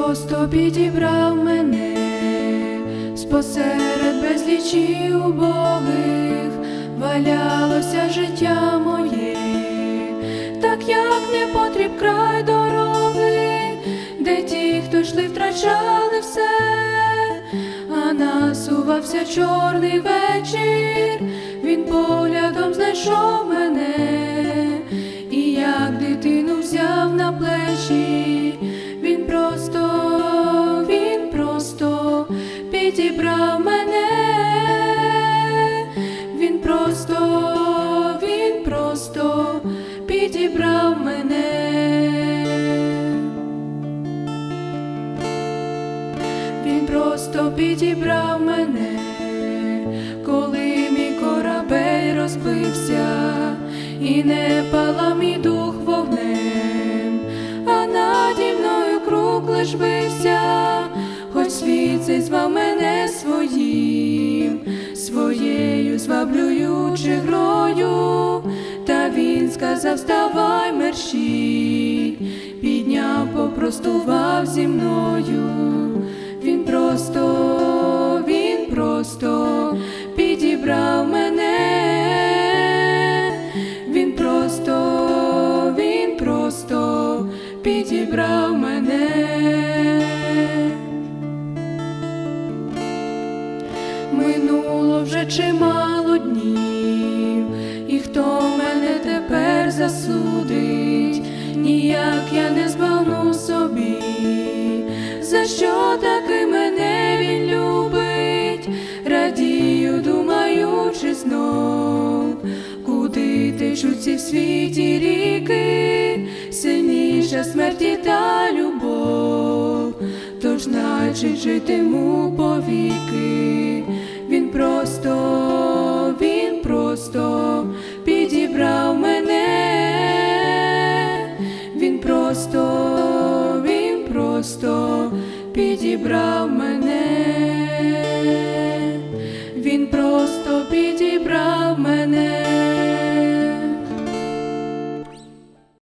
просто підібрав мене спосеред безлічі убогих, валялося життя моє, так як не потріб край дороги, де ті, хто йшли, втрачали все, а насувався чорний вечір, він поглядом знайшов мене, підібрав мене. Він просто підібрав мене, коли мій корабель розбився, і не пала мій дух вогнем, а наді мною круг лиш бився, хоч світ звав мене своїм, своєю зваблюючи грою, та сказав, вставай мерщій, підняв, попростував зі мною. Він просто, він просто підібрав мене, він просто, він просто підібрав мене. Минуло вже чимало днів, засудить, ніяк я не збагну собі, за що таки мене він любить, радію, думаючи знов, куди течуть ці в світі ріки, сильніша смерті та любов, тож значить житиму повіки, він просто, він просто просто, він просто підібрав мене, він просто підібрав.